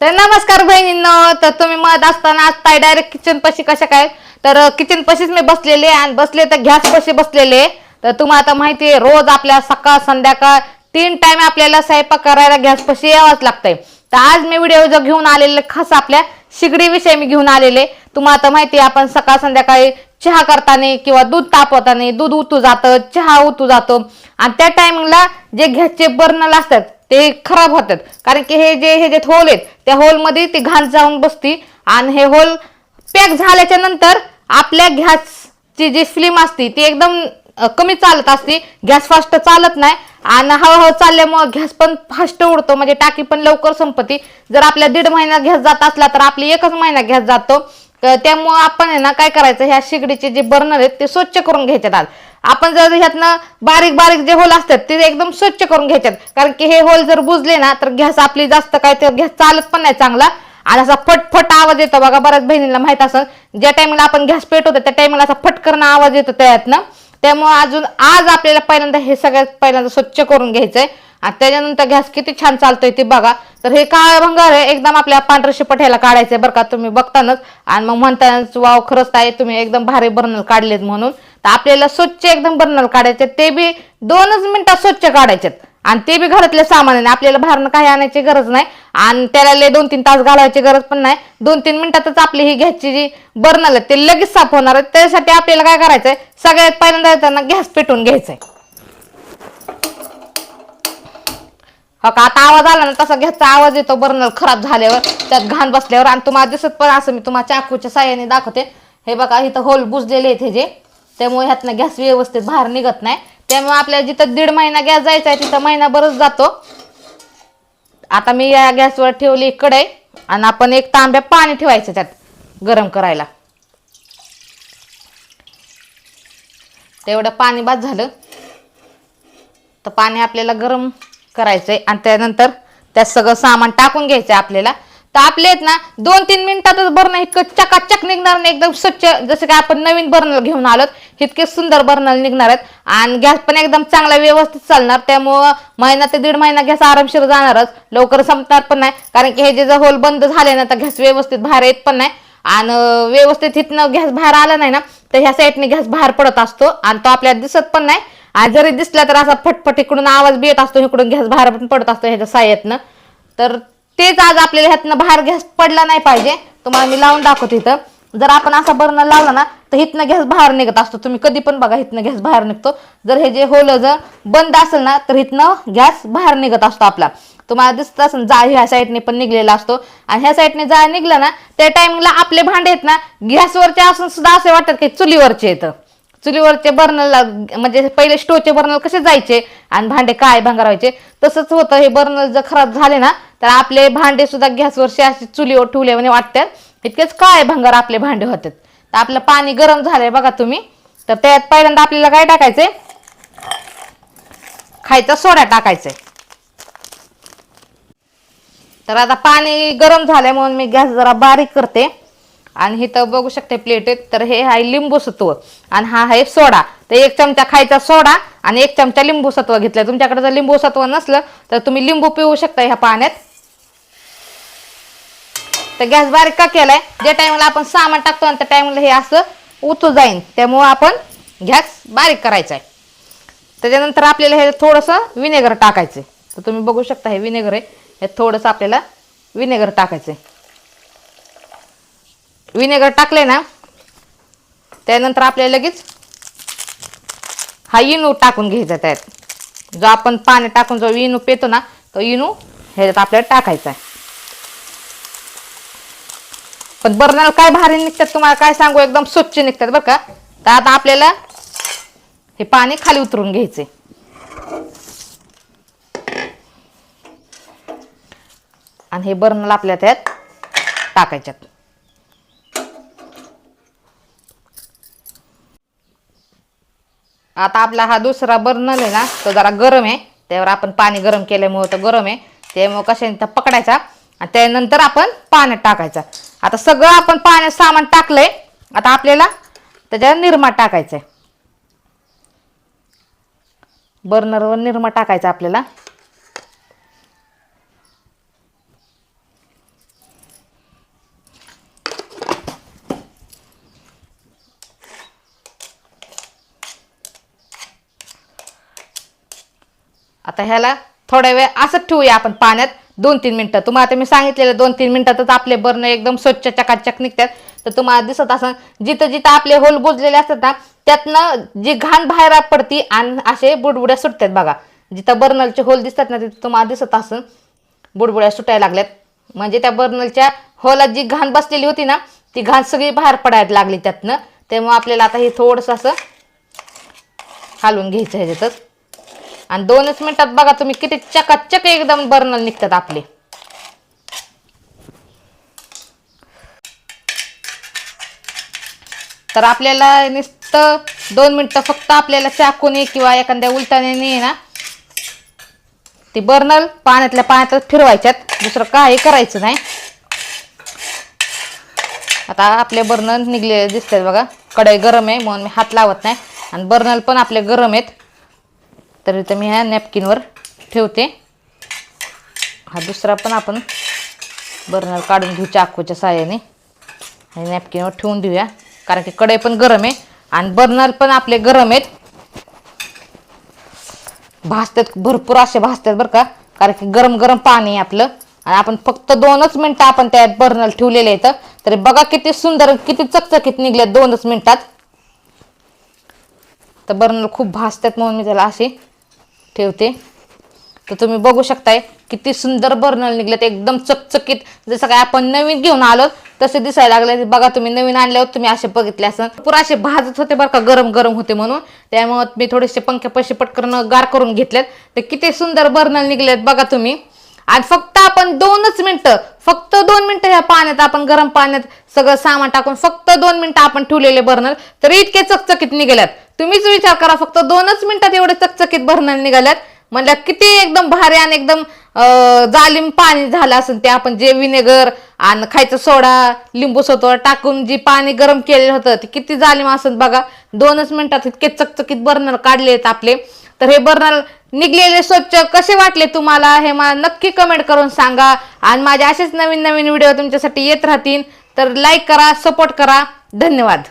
तर नमस्कार बहिणींनो तर तुम्ही मत असताना आज डायरेक्ट किचन पशी कशा काय? तर किचन पशीच मी बसलेले आणि बसले तर गॅस पशी बसलेले. तर तुम्हाला आता माहिती आहे रोज आपल्या सकाळ संध्याकाळ तीन टाइम आपल्याला स्वयंपाक करायला गॅस पशी यावाच लागतंय. तर आज मी व्हिडिओ जो घेऊन आलेले खास आपल्या शिगडीविषयी मी घेऊन आलेले. तुम्हाला आता माहिती आहे आपण सकाळ संध्याकाळी चहा करताना किंवा दूध तापवताना दूध उतू जातं चहा उतू जातो. आणि त्या टायमिंगला जे गॅसचे बर्नल असतात ते खराब होतात. कारण की हे जे हे जे होल आहेत त्या होलमध्ये ती घाण जाऊन बसती आणि हे होल पॅक झाल्याच्यानंतर आपल्या गॅसची जी फ्लेम असते ती एकदम कमी चालत असते. गॅस फास्ट चालत नाही आणि हळूहळू चालल्यामुळं गॅस पण फास्ट उडतो. म्हणजे टाकी पण लवकर संपती. जर आपल्या दीड महिना गॅस जात असला तर आपली एकच महिना गॅस जातो. तर त्यामुळं आपण आहे ना काय करायचं? ह्या शिगडीचे जे बर्नर आहेत ते स्वच्छ करून घ्यायचे आज. आपण जर ह्यातनं बारीक बारीक जे होल असतात ते एकदम स्वच्छ करून घ्यायच्यात. कारण की हे होल जर बुजले ना तर गॅस आपली जास्त काय तर गॅस चालत पण नाही चांगला. आणि असा फटफट आवाज येतो बघा बऱ्याच बहिणीला माहीत असेल ज्या टायमिंगला आपण गॅस पेटवतो त्या टायमिंगला असा फटकरण आवाज येतो त्यातनं. त्यामुळे अजून आज आपल्याला पहिल्यांदा हे सगळ्यात पहिल्यांदा स्वच्छ करून घ्यायचंय. आणि त्याच्यानंतर गॅस किती छान चालतोय ते बघा. तर हे काळा भंगार आहे एकदम आपल्या पांढरे शिपट ह्याला काढायचंय बरं का तुम्ही बघतानाच. आणि मग म्हणतानाच वाव खरंच आहे तुम्ही एकदम भारी बर्नल काढलेत म्हणून. तर आपल्याला स्वच्छ एकदम बर्नल काढायचे ते बी दोनच मिनिटात स्वच्छ काढायचे आणि ते बी घरातल्या सामानाने आपल्याला बाहेरनं काही आणायची गरज नाही. आणि त्याला दोन तीन तास घालायची गरज पण नाही. दोन तीन मिनिटातच आपली ही गॅसची जी बर्नल आहे ते लगेच साफ होणार आहे. त्यासाठी आपल्याला काय करायचंय? सगळ्यात पहिल्यांदा येताना गॅस पेटवून घ्यायचंय. हो का? आता आवाज आला ना तसा गॅसचा आवाज येतो बर्नर खराब झाल्यावर. त्यात घाण बसल्यावर. आणि तुम्हाला दिसत पण असं मी तुम्हाला चाकूच्या साह्याने दाखवते. हे बघा इथं होल बुजलेले आहेत हे जे. त्यामुळे ह्यातनं गॅस व्यवस्थित बाहेर निघत नाही. त्यामुळे आपल्याला जिथं दीड महिना गॅस जायचा आहे तिथं महिनाभरच जातो. आता मी या गॅसवर ठेवली कढई आणि आपण एक तांब्या पाणी ठेवायचं त्यात गरम करायला. तेवढं पाणी बाद झालं. तर पाणी आपल्याला गरम करायचं आहे आणि त्यानंतर त्यात सगळं सामान टाकून घ्यायचं आहे आपल्याला. तर आपले आहेत ना दोन तीन मिनिटातच बर्नल इतकं चकाचक निघणार नाही एकदम स्वच्छ जसं की आपण नवीन बर्नल घेऊन आलोत इतके सुंदर बर्नल निघणार आहेत. आणि गॅस पण एकदम चांगला व्यवस्थित चालणार त्यामुळं महिना ते दीड महिना गॅस आरामशीर जाणारच. लवकर संपणार पण नाही कारण की हे जे होल बंद झाले ना तर गॅस व्यवस्थित बाहेर येत पण नाही. आणि व्यवस्थित इथनं गॅस बाहेर आला नाही ना तर ह्या साईडने गॅस बाहेर पडत असतो आणि तो आपल्याला दिसत पण नाही. आणि जरी दिसला तर असा फटफट इकडून आवाज बी येत असतो इकडून गॅस बाहेर पण पडत असतो ह्याच्या साह्यातनं. तर तेच आज आपल्याला ह्यातनं बाहेर गॅस पडला नाही पाहिजे. तुम्हाला मी लावून दाखवते इथं. जर आपण असा बर्नर लावला ना तर हिथनं गॅस बाहेर निघत असतो. तुम्ही कधी पण बघा हिथनं गॅस बाहेर निघतो. जर हे जे होलं जर बंद असेल ना तर हिथनं गॅस बाहेर निघत असतो आपला. तुम्हाला दिसत असेल जाळ ह्या साईडने पण निघलेला असतो. आणि ह्या साईडने जाळ निघला ना त्या टायमिंगला आपले भांडे आहेत ना गॅसवरचे असून सुद्धा असे वाटतात की चुलीवरचे येतं चुलीवरचे बर्नल म्हणजे पहिले स्टोवचे बर्नल कसे जायचे? आणि भांडे काय भंगारायचे तसंच होतं. हे बर्नल जर खराब झाले ना तर आपले भांडे सुद्धा गॅसवरचे असे चुलीवर ठेवले म्हणजे वाटतात इतकेच काय भंगार आपले भांडे होतात. तर आपलं पाणी गरम झालंय बघा तुम्ही. तर त्यात पहिल्यांदा आपल्याला काय टाकायचंय? खायचा सोडा टाकायचंय. तर आता पाणी गरम झालंय म्हणून मी गॅस जरा बारीक करते. आणि इथं बघू शकते प्लेट तर हे आहे लिंबू सत्व आणि हा आहे सोडा. तर एक चमचा खायचा सोडा आणि एक चमचा लिंबू सत्व घेतलं. तुमच्याकडे जर लिंबू सत्व नसलं तर तुम्ही लिंबू पिऊ शकता ह्या पाण्यात. तर गॅस बारीक का केलाय? ज्या टायमाला आपण सामान टाकतो आणि त्या टायमाला हे असं उतू जाईन. त्यामुळं आपण गॅस बारीक करायचा आहे. त्याच्यानंतर आपल्याला हे थोडंसं विनेगर टाकायचं तर तुम्ही बघू शकता हे विनेगर आहे. हे थोडंसं आपल्याला विनेगर टाकायचं आहे विनेगर टाकले ना त्यानंतर आपल्याला लगेच हा इनू टाकून घ्यायचा त्यात. जो आपण पाणी टाकून जो इनू पेतो ना तो इनू ह्याच्यात आपल्याला टाकायचा आहे. पण बर्नल काय भारी निघतात तुम्हाला काय सांगू एकदम स्वच्छ निघतात बरं का? तर आता आपल्याला हे पाणी खाली उतरून घ्यायचे आणि हे बर्नल आपल्या त्यात टाकायच्यात. आता आपला हा दुसरा बर्नल आहे ना तो जरा गरम आहे. त्यावर आपण पाणी गरम केल्यामुळे तो गरम आहे. त्यामुळे कशाने तर पकडायचा आणि त्यानंतर आपण पाण्यात टाकायचा. आता सगळं आपण पाण्यात सामान टाकलंय. आता आपल्याला त्याच्यावर निरमा टाकायचा आहे बर्नरवर निरमा टाकायचा आपल्याला. आता ह्याला थोड्या वेळ असंच ठेवूया आपण पाण्यात. दोन तीन मिनटं. तुम्हाला आता मी सांगितलेलं दोन तीन मिनटातच आपले बर्न एकदम स्वच्छ चकाचक निघतात. तर तुम्हाला दिसत असं जिथं जिथं आपले होल बुजलेले असतात ना त्यातनं जी घाण बाहेर पडती आणि असे बुडबुड्या सुटतात बघा. जिथं बर्नलचे होल दिसतात ना तिथं तुम्हाला दिसत असं बुडबुड्या सुटायला लागल्यात. म्हणजे त्या बर्नलच्या होलात जी घाण बसलेली होती ना ती घाण सगळी बाहेर पडायला लागली त्यातनं. त्यामुळे आपल्याला आता हे थोडंसं असं घालून घ्यायचं ह्याच्यातच. आणि दोनच मिनिटात बघा तुम्ही किती चकाचक एकदम बर्नल निघतात आपले. तर आपल्याला नुसतं दोन मिनटं फक्त आपल्याला चाकूने किंवा एखाद्या उलटाने ना ती बर्नल पाण्यातल्या पाण्यातच फिरवायच्यात. दुसरं काही करायचं नाही. आता आपले बर्नल निघले दिसतात बघा. कढई गरम आहे म्हणून मी हात लावत नाही. आणि बर्नल पण आपले गरम आहेत. तर इथं मी ह्या नॅपकिनवर ठेवते. हा दुसरा पण आपण बर्नर काढून घेऊ चाकूच्या साह्याने. आणि नॅपकिनवर ठेवून देऊया. कारण की कढई पण गरम आहे आणि बर्नर पण आपले गरम आहेत. भाजतात भरपूर असे भाजतात बरं का. कारण की गरम गरम पाणी आहे आपलं. आणि आपण फक्त दोनच मिनटं आपण त्यात बर्नर ठेवलेले आहेत. तरी बघा किती सुंदर किती चकचकीत निघले दोनच मिनटात. तर बर्नर खूप भासतात म्हणून मी त्याला असे ठेवते. तर तुम्ही बघू शकताय किती सुंदर बर्नल निघलेत एकदम चकचकीत. जसं काय आपण नवीन घेऊन आलो तसे दिसायला लागले. बघा तुम्ही नवीन आणल्यावर तुम्ही असे बघितले असं पुरा असे भाजत होते बरं का गरम गरम होते म्हणून. त्यामुळे मी थोडेसे पंखे पैसे पटकन गार करून घेतलेत. तर किती सुंदर बर्नल निघलेत बघा तुम्ही. आणि फक्त आपण दोनच मिनिटं फक्त दोन मिनिटं ह्या पाण्यात आपण गरम पाण्यात सगळं सामान टाकून फक्त दोन मिनिटं आपण ठेवलेले बर्नर तर इतके चकचकीत निघाल्यात. तुम्हीच विचार करा फक्त दोनच मिनिटात एवढे चकचकीत बर्नर निघाल्यात. म्हणल्या किती एकदम भारी आणि एकदम जालिम पाणी झालं असेल ते आपण जे विनेगर आणि खायचं सोडा लिंबू सोतो टाकून जी पाणी गरम केलेलं होतं ते किती जालिम असेल बघा. दोनच मिनिटात इतके चकचकीत बर्नर काढले आहेत आपले. तर हे बर्नर निघलेले स्वच्छ कसे वाटले तुम्हाला हे मला नक्की कमेंट करून सांगा. आणि माझे असेच नवीन नवीन व्हिडिओ तुमच्यासाठी येत राहतील. तर लाईक करा सपोर्ट करा. धन्यवाद.